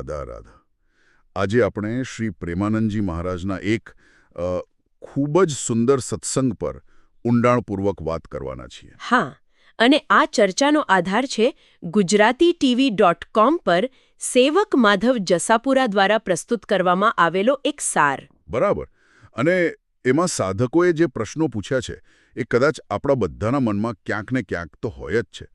રાધા રાધા. આજે આપણે શ્રી પ્રેમાનંદજી મહારાજના એક ખૂબ જ સુંદર સત્સંગ પર ઊંડાણપૂર્વક વાત કરવાના છીએ. હા અને આ ચર્ચાનો આધાર છે ગુજરાતી ટીવી ડોટ કોમ પર સેવક માધવ જસાપુરા દ્વારા પ્રસ્તુત કરવામાં આવેલો એક સાર. બરાબર. અને એમાં સાધકોએ જે પ્રશ્નો પૂછ્યા છે એ કદાચ આપણા બધાના મનમાં ક્યાંક ને ક્યાંક તો હોય જ છે.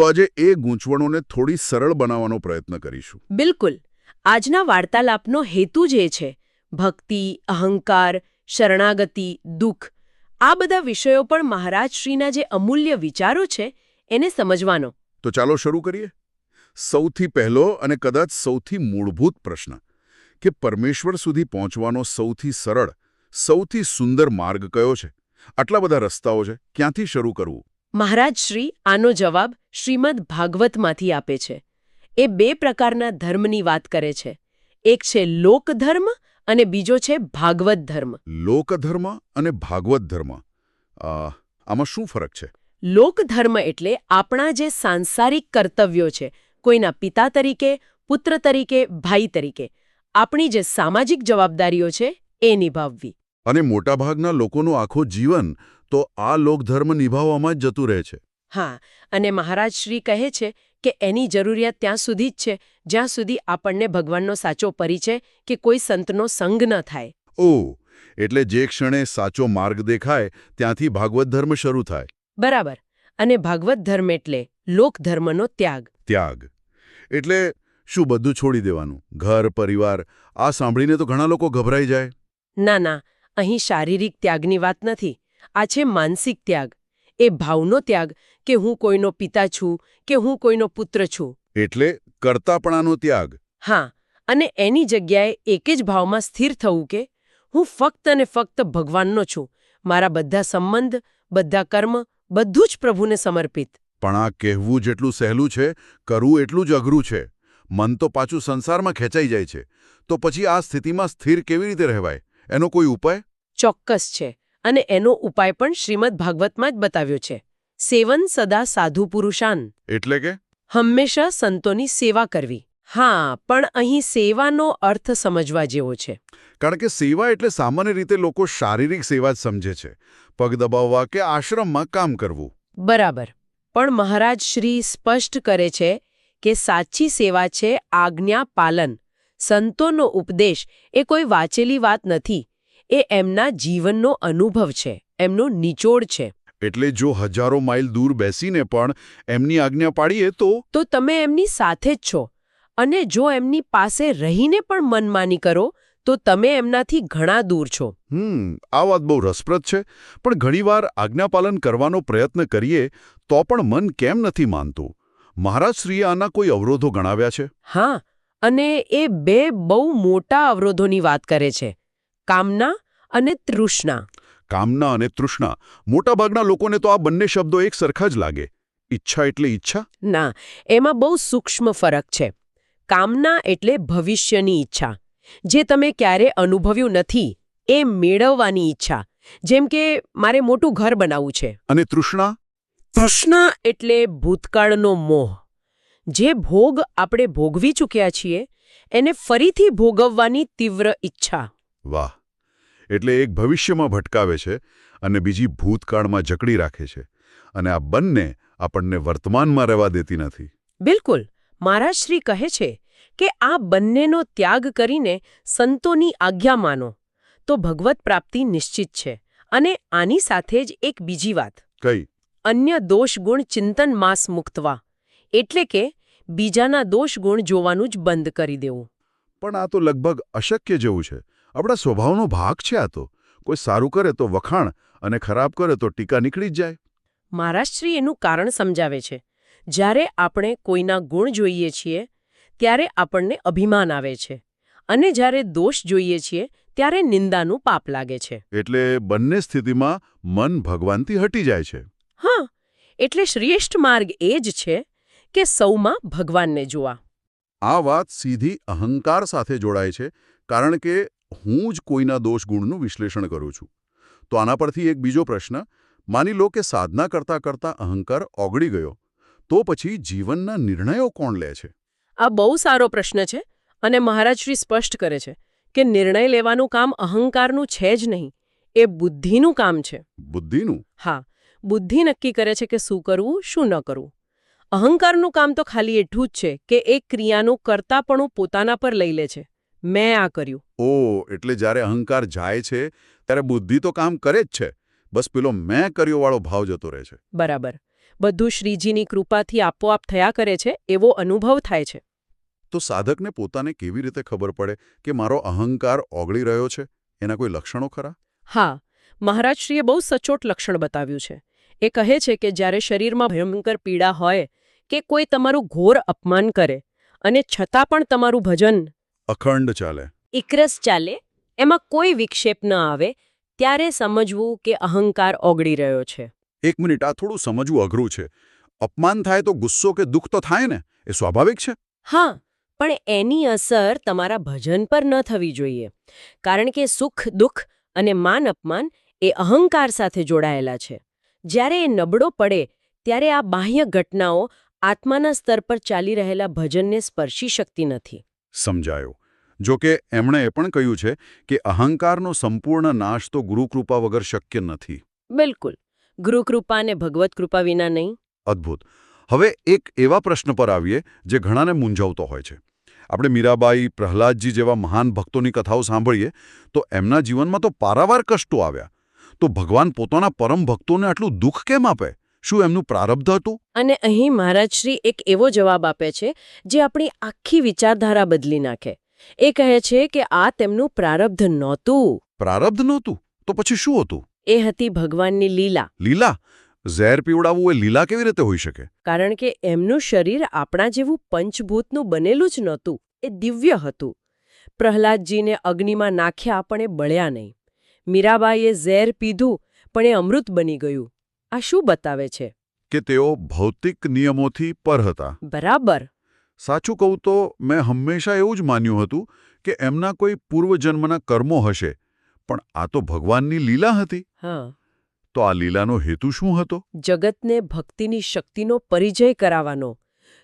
તો આજે એ ગૂંચવણોને થોડી સરળ બનાવવાનો પ્રયત્ન કરીશું. બિલકુલ. આજના વાર્તાલાપનો હેતુ જ એ છે. ભક્તિ અહંકાર શરણાગતિ દુઃખ આ બધા વિષયો પણ મહારાજશ્રીના જે અમૂલ્ય વિચારો છે એને સમજવાનો. તો ચાલો શરૂ કરીએ. સૌથી પહેલો અને કદાચ સૌથી મૂળભૂત પ્રશ્ન કે પરમેશ્વર સુધી પહોંચવાનો સૌથી સરળ સૌથી સુંદર માર્ગ કયો છે? આટલા બધા રસ્તાઓ છે. ક્યાંથી શરૂ કરવું? મહારાજશ્રી આનો જવાબ શ્રીમદ ભાગવતમાંથી આપે છે. એ બે પ્રકારના ધર્મની વાત કરે છે. એક છે લોકધર્મ અને બીજો છે ભાગવત ધર્મ લોકધર્મ અને ભાગવત ધર્મ આમાં શું ફરક છે? લોકધર્મ એટલે આપણા જે સાંસારિક કર્તવ્યો છે કોઈના પિતા તરીકે પુત્ર તરીકે ભાઈ તરીકે. આપણી જે સામાજિક જવાબદારીઓ છે એ નિભાવવી. અને મોટાભાગના લોકોનું આખું જીવન તો આ લોકધર્મ નિભાવવામાં જ જતું રહે છે. હા અને મહારાજ શ્રી કહે છે કે એની જરૂરિયાત ત્યાં સુધી જ છે જ્યાં સુધી આપણને ભગવાનનો સાચો પરિચય કે કોઈ સંતનો સંગ ન થાય. ઓ એટલે જે ક્ષણે સાચો માર્ગ દેખાય ત્યાંથી ભાગવત ધર્મ શરૂ થાય. બરાબર અને ભાગવત ધર્મ એટલે લોકધર્મનો ત્યાગ. ત્યાગ. એટલે શું બધું છોડી દેવાનું? ઘર પરિવાર આ સાંભળીને તો ઘણા લોકો ગભરાઈ જાય. ના ના અહીં શારીરિક ત્યાગની વાત નથી. આ છે માનસિક ત્યાગ. એ ભાવનો ત્યાગ કે હું કોઈનો પિતા છું કે હું કોઈનો પુત્ર છું. એટલે કરતાપણાનો ત્યાગ. હા અને એની જગ્યાએ એક જ ભાવમાં સ્થિર થવું કે હું ફક્ત અને ફક્ત ભગવાનનો છું. મારા બધા સંબંધ બધા કર્મ બધું જ પ્રભુને સમર્પિત. પણ આ કહેવું જેટલું સહેલું છે કરવું એટલું જ અઘરું છે. મન તો પાછું સંસારમાં ખેંચાઈ જાય છે. તો પછી આ સ્થિતિમાં સ્થિર કેવી રીતે રહેવાય? એનો કોઈ ઉપાય? ચોક્કસ છે. અને એનો ઉપાય પણ શ્રીમદ ભાગવતમાં જ બતાવ્યો છે. સેવન સદા સાધુ પુરુષાન. એટલે કે? હંમેશા સંતોની સેવા કરવી. હા પણ અહીં સેવાનો અર્થ સમજવા જેવો છે. કારણ કે સેવા એટલે સામાન્ય રીતે લોકો શારીરિક સેવા જ સમજે છે. પગ દબાવવા કે આશ્રમમાં કામ કરવું. બરાબર. પણ મહારાજ શ્રી સ્પષ્ટ કરે છે કે સાચી સેવા છે આજ્ઞા પાલન. સંતોનો ઉપદેશ એ કોઈ વાંચેલી વાત નથી. એ એમના જીવનનો અનુભવ છે એમનો નિચોડ છે. એટલે જો હજારો માઇલ દૂર બેસીને પણ એમની આજ્ઞા પાડીએ તો? તો તમે એમની સાથે જ છો. અને જો એમની પાસે રહીને પણ મનમાની કરો તો તમે એમનાથી ઘણા દૂર છો. હમ આ વાત બહુ રસપ્રદ છે. પણ ઘણીવાર આજ્ઞાપાલન કરવાનો પ્રયત્ન કરીએ તો પણ મન કેમ નથી માનતું? મહારાજશ્રીએ આના કોઈ અવરોધો ગણાવ્યા છે? હા અને એ બે બહુ મોટા અવરોધોની વાત કરે છે. કામના અને તૃષ્ણા. કામના અને તૃષ્ણા. મોટાભાગના લોકોને તો આ બંને શબ્દો એક સરખા જ લાગે. ઈચ્છા એટલે ઈચ્છા? ના એમાં બહુ સૂક્ષ્મ ફરક છે. કામના એટલે ભવિષ્યની ઈચ્છા. જે તમે ક્યારે અનુભવ્યું નથી એ મેળવવાની ઈચ્છા. જેમ કે મારે મોટું ઘર બનાવવું છે. અને તૃષ્ણા? તૃષ્ણા એટલે ભૂતકાળનો મોહ. જે ભોગ આપણે ભોગવી ચૂક્યા છીએ એને ફરીથી ભોગવવાની તીવ્ર ઈચ્છા. વાહ. એટલે એક ભવિષ્યમાં ભટકાવે છે અને બીજી ભૂતકાળમાં જકડી રાખે છે. અને આ બંને આપણને વર્તમાનમાં રહેવા દેતી નથી. બિલકુલ. મહારાજ શ્રી કહે છે કે આ બંનેનો ત્યાગ કરીને સંતોની આજ્ઞા માનો. તો ભગવત પ્રાપ્તિ નિશ્ચિત છે. અને આની સાથે જ એક બીજી વાત. કઈ? અન્ય દોષગુણ ચિંતન માસ મુક્તવા. એટલે કે બીજાના દોષગુણ જોવાનું જ બંધ કરી દેવું. પણ આ તો લગભગ અશક્ય જેવું છે. આપણા સ્વભાવનો ભાગ છે આ તો. કોઈ સારું કરે તો વખાણ અને ખરાબ કરે તો ટીકા નીકળી જ જાય. મહારાજશ્રી એનું કારણ સમજાવે છે. જ્યારે આપણે કોઈના ગુણ જોઈએ છીએ ત્યારે આપણને અભિમાન આવે છે. અને જ્યારે દોષ જોઈએ છીએ ત્યારે નિંદાનું પાપ લાગે છે. એટલે બંને સ્થિતિમાં મન ભગવાનથી હટી જાય છે. હા એટલે શ્રેષ્ઠ માર્ગ એ જ છે કે સૌમાં ભગવાનને જોવા. આ વાત સીધી અહંકાર સાથે જોડાય છે કારણ કે હું જ કોઈના દોષગુણનું વિશ્લેષણ કરું છું. તો આના પરથી એક બીજો પ્રશ્ન માની લો કે સાધના કરતા કરતા અહંકાર ઓગળી ગયો તો પછી જીવનના નિર્ણયો કોણ લે છે? આ બહુ સારો પ્રશ્ન છે અને મહારાજશ્રી સ્પષ્ટ કરે છે કે નિર્ણય લેવાનું કામ અહંકારનું છે જ નહીં એ બુદ્ધિનું કામ છે. બુદ્ધિનું? હા બુદ્ધિ નક્કી કરે છે કે શું કરવું શું ન કરવું. અહંકારનું કામ તો ખાલી એટલું જ છે કે એ ક્રિયાનું કરતાપણું પોતાના પર લઈ લે છે. મેં આ કર્યું. ઓ એટલે જ્યારે અહંકાર જાય છે ત્યારે બુદ્ધિ તો કામ કરે જ છે. બસ પેલો મેં કર્યો વાળો ભાવ જતો રહે છે. બરાબર. બધું શ્રીજીની કૃપાથી આપોઆપ થયા કરે છે એવો અનુભવ થાય છે. તો સાધકને પોતાને કેવી રીતે ખબર પડે કે મારો અહંકાર ઓગળી રહ્યો છે? એના કોઈ લક્ષણો ખરા? હા મહારાજશ્રીએ બહુ સચોટ લક્ષણ બતાવ્યું છે. એ કહે છે કે જ્યારે શરીરમાં ભયંકર પીડા હોય કે કોઈ તમારું ઘોર અપમાન કરે અને છતાં પણ તમારું ભજન અખંડ ચાલે. ઇકરસ ચાલે એમાં કોઈ વિક્ષેપ ન આવે ત્યારે સમજવું કે અહંકાર ઓગળી રહ્યો છે. એક મિનિટ આ થોડું સમજવું અઘરું છે. અપમાન થાય તો ગુસ્સો કે દુઃખ તો થાય ને? એ સ્વાભાવિક છે? હા પણ એની અસર તમારા ભજન પર ન થવી જોઈએ. કારણ કે સુખ દુઃખ અને માન અપમાન એ અહંકાર સાથે જોડાયેલા છે. જ્યારે એ નબળો પડે ત્યારે આ બાહ્ય ઘટનાઓ આત્માના સ્તર પર ચાલી રહેલા ભજનને સ્પર્શી શકતી નથી. સમજાયો. જો કે એમણે એ પણ કહ્યું છે કે અહંકારનો સંપૂર્ણ નાશ તો ગુરુકૃપા વગર શક્ય નથી. બિલકુલ. ગુરુકૃપા અને ભગવત કૃપા વિના નહીં. અદ્ભુત. હવે એક એવા પ્રશ્ન પર આવીએ જે ઘણાને મૂંઝવતો હોય છે. આપણે મીરાબાઈ પ્રહલાદજી જેવા મહાન ભક્તોની કથાઓ સાંભળીએ તો એમના જીવનમાં તો પારાવાર કષ્ટો આવ્યા. તો ભગવાન પોતાના પરમ ભક્તોને આટલું દુઃખ કેમ આપે? શું એમનું પ્રારબ્ધ હતું? અને અહીં મહારાજશ્રી એક એવો જવાબ આપે છે જે આપણી આખી વિચારધારા બદલી નાખે. એ કહે છે કે આ તેમનું પ્રારબ્ધ નહોતું. પ્રારબ્ધ નહોતું? તો પછી શું હતું? એ હતી ભગવાનની લીલા. લીલા? ઝેર પીવડાવવું એ લીલા કેવી રીતે હોઈ શકે? કારણ કે એમનું શરીર આપણા જેવું પંચભૂતનું બનેલું જ નહોતું. એ દિવ્ય હતું. પ્રહલાદજીને અગ્નિમાં નાખ્યા પણ એ બળ્યા નહીં. મીરાબાઈએ ઝેર પીધું પણ એ અમૃત બની ગયું. આ શું બતાવે છે? કે તેઓ ભૌતિક નિયમોથી પર હતા. બરાબર. સાચું કહું તો મેં હંમેશા એવું જ માન્યું હતું કે એમના કોઈ પૂર્વજન્મના કર્મો હશે પણ આ તો ભગવાનની લીલા હતી. હા. તો આ લીલાનો હેતુ શું હતો? જગતને ભક્તિની શક્તિનો પરિચય કરાવવાનો.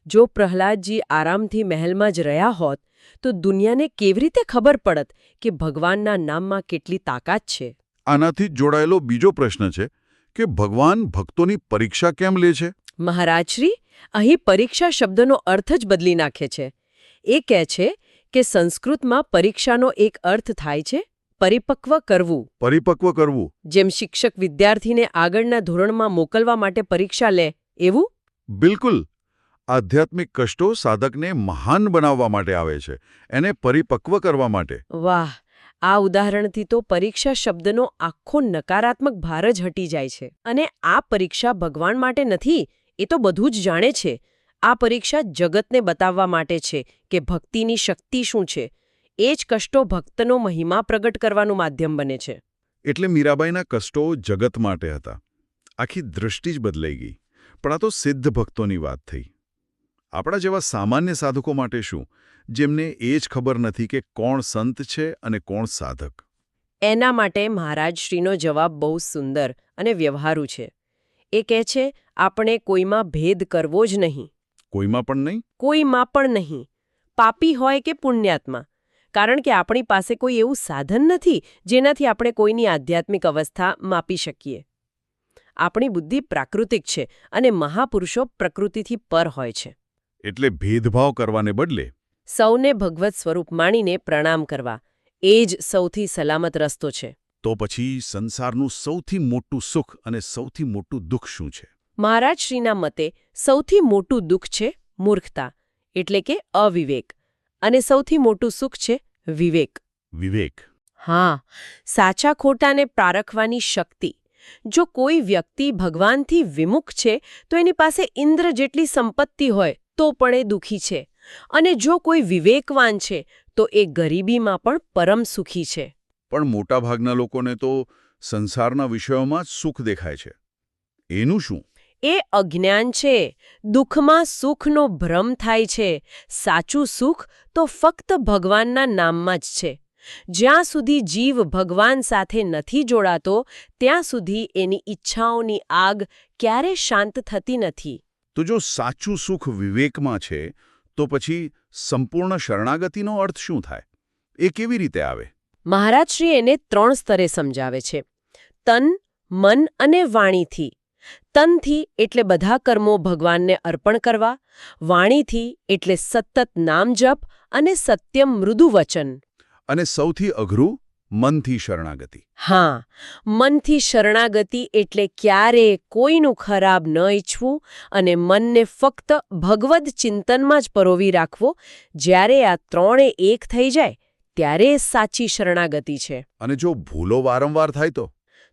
જો પ્રહલાદજી આરામથી મહેલમાં જ રહ્યા હોત તો દુનિયાને કેવી રીતે ખબર પડત કે ભગવાનના નામમાં કેટલી તાકાત છે? આનાથી જ જોડાયેલો બીજો પ્રશ્ન છે કે ભગવાન ભક્તોની પરીક્ષા કેમ લે છે? મહારાજશ્રી અહીં પરીક્ષા શબ્દનો અર્થ જ બદલી નાખે છે. એ કહે છે કે સંસ્કૃતમાં પરીક્ષાનો એક અર્થ થાય છે પરિપક્વ કરવું. પરિપક્વ કરવું. જેમ શિક્ષક વિદ્યાર્થીને આગળના ધોરણમાં મોકલવા માટે પરીક્ષા લે એવું? બિલકુલ. આધ્યાત્મિક કષ્ટો સાધકને મહાન બનાવવા માટે આવે છે એને પરિપક્વ કરવા માટે. વાહ! આ ઉદાહરણથી તો પરીક્ષા શબ્દનો આખો નકારાત્મક ભાર જ હટી જાય છે. અને આ પરીક્ષા ભગવાન માટે નથી એ તો બધું જ જાણે છે. આ પરીક્ષા જગતને બતાવવા માટે છે કે ભક્તિની શક્તિ શું છે. એ જ કષ્ટો ભક્તનો મહિમા પ્રગટ કરવાનું માધ્યમ બને છે. એટલે મીરાબાઈના કષ્ટો જગત માટે હતા. આખી દૃષ્ટિ જ બદલાઈ ગઈ. પણ આ તો સિદ્ધ ભક્તોની વાત થઈ. આપણા જેવા સામાન્ય સાધકો માટે શું? જેમને એ જ ખબર નથી કે કોણ સંત છે અને કોણ સાધક. એના માટે મહારાજશ્રીનો જવાબ બહુ સુંદર અને વ્યવહારુ છે. એ કહે છે આપણે કોઈમાં ભેદ કરવો જ નહીં. કોઈમાં પણ નહીં? કોઈમાં પણ નહીં. પાપી હોય કે પુણ્યાત્મા. કારણ કે આપણી પાસે કોઈ એવું સાધન નથી જેનાથી આપણે કોઈની આધ્યાત્મિક અવસ્થા માપી શકીએ. આપણી બુદ્ધિ પ્રાકૃતિક છે અને મહાપુરુષો પ્રકૃતિથી પર હોય છે. એટલે ભેદભાવ કરવાને બદલે? સૌને ભગવત સ્વરૂપ માણીને પ્રણામ કરવા. એ જ સૌથી સલામત રસ્તો છે. તો પછી સંસારનું સૌથી મોટું સુખ અને સૌથી મોટું દુઃખ શું છે? મહારાજશ્રીના મતે સૌથી મોટું દુઃખ છે મૂર્ખતા એટલે કે અવિવેક અને સૌથી મોટું સુખ છે વિવેક. વિવેક. હા સાચા ખોટાને પારખવાની શક્તિ. જો કોઈ વ્યક્તિ ભગવાનથી વિમુખ છે તો એની પાસે ઇન્દ્ર જેટલી સંપત્તિ હોય તો પણ એ દુઃખી છે. અને જો કોઈ વિવેકવાન છે તો એ ગરીબીમાં પણ પરમ સુખી છે. પણ મોટાભાગના લોકોને તો સંસારના વિષયોમાં જ સુખ દેખાય છે. એનું શું? એ અજ્ઞાન છે. દુઃખમાં સુખનો ભ્રમ થાય છે. સાચું સુખ તો ફક્ત ભગવાનના નામમાં જ છે. જ્યાં સુધી જીવ ભગવાન સાથે નથી જોડાતો ત્યાં સુધી એની ઈચ્છાઓની આગ ક્યારે શાંત થતી નથી. તો જો સાચું સુખ વિવેકમાં છે તો પછી સંપૂર્ણ શરણાગતિનો અર્થ શું થાય? એ કેવી રીતે આવે? મહારાજ શ્રી એને ત્રણ સ્તરે સમજાવે છે. તન મન અને વાણીથી. તનથી એટલે બધા કર્મો ભગવાનને અર્પણ કરવા વાણીથી એટલે સતત નામ જપ અને સત્યમ મૃદુ વચન. અને સૌથી અઘરું મનથી શરણાગતિ. હા મનથી શરણાગતિ એટલે ક્યારે કોઈનું ખરાબ ન ઈચ્છવું અને મનને ફક્ત ભગવદ ચિંતનમાં જ પરોવી રાખવો જ્યારે આ ત્રણે એક થઈ જાય ત્યારે સાચી શરણાગતિ છે. અને જો ભૂલો વારંવાર થાય તો?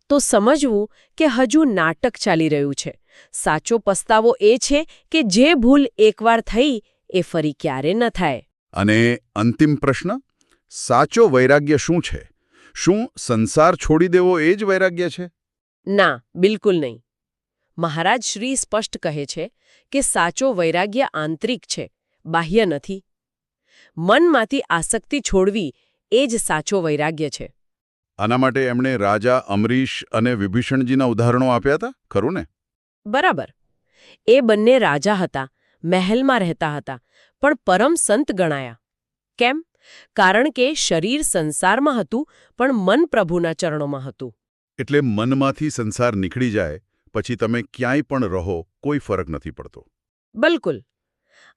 તો સમજવું કે હજુ નાટક ચાલી રહ્યું છે. સાચો પસ્તાવો એ છે કે જે ભૂલ એકવાર થઈ એ ફરી ક્યારે ન થાય. અને અંતિમ પ્રશ્ન? સાચો વૈરાગ્ય શું છે? શું સંસાર છોડી દેવો એ જ વૈરાગ્ય છે? ના બિલકુલ નહીં. મહારાજ શ્રી સ્પષ્ટ કહે છે કે સાચો વૈરાગ્ય આંતરિક છે બાહ્ય નથી. મનમાંથી આસક્તિ છોડવી એ જ સાચો વૈરાગ્ય છે. આના માટે એમણે રાજા અમરીશ અને વિભીષણજીના ઉદાહરણો આપ્યા હતા? ખરું ને? બરાબર. એ બંને રાજા હતા મહેલમાં રહેતા હતા પણ પરમ સંત ગણાયા. કેમ? કારણ કે શરીર સંસારમાં હતું પણ મન પ્રભુના ચરણોમાં હતું. એટલે મનમાંથી સંસાર નીકળી જાય પછી તમે ક્યાંય પણ રહો કોઈ ફરક નથી પડતો. બિલકુલ.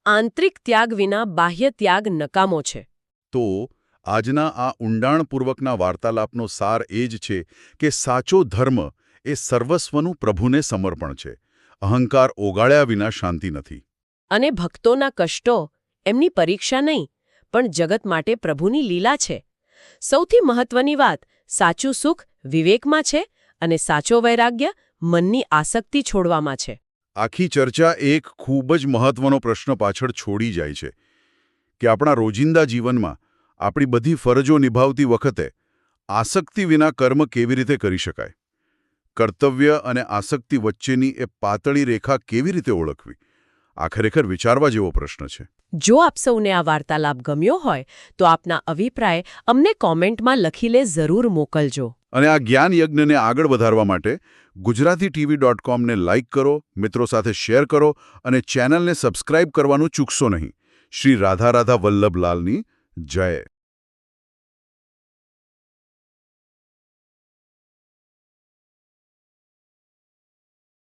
આંતરિક ત્યાગ વિના બાહ્ય ત્યાગ નકામો છે. તો આજના આ ઊંડાણપૂર્વકના વાર્તાલાપનો સાર એ જ છે કે સાચો ધર્મ એ સર્વસ્વનું પ્રભુને સમર્પણ છે. અહંકાર ઓગાળ્યા વિના શાંતિ નથી. અને ભક્તોના કષ્ટો એમની પરીક્ષા નહીં પણ જગત માટે પ્રભુની લીલા છે. સૌથી મહત્વની વાત સાચું સુખ વિવેકમાં છે અને સાચો વૈરાગ્ય મનની આસક્તિ છોડવામાં છે. આખી ચર્ચા એક ખૂબ જ મહત્વનો પ્રશ્ન પાછળ છોડી જાય છે કે આપણા રોજિંદા જીવનમાં આપણી બધી ફરજો નિભાવતી વખતે આસક્તિ વિના કર્મ કેવી રીતે કરી શકાય? કર્તવ્ય અને આસક્તિ વચ્ચેની એ પાતળી રેખા કેવી રીતે ઓળખવી? આ ખરેખર વિચારવા જેવો પ્રશ્ન છે. જો આપ સૌને આ વાર્તાલાપ ગમ્યો હોય તો આપના અભિપ્રાય અમને કોમેન્ટમાં લખીને જરૂર મોકલજો. અને આ જ્ઞાન યજ્ઞને આગળ વધારવા માટે ગુજરાતી ટીવી ડોટ કોમને લાઇક કરો, મિત્રો સાથે શેર કરો અને ચેનલને સબસ્ક્રાઇબ કરવાનું ચૂકશો નહીં. શ્રી રાધા રાધા વલ્લભલાલની જય.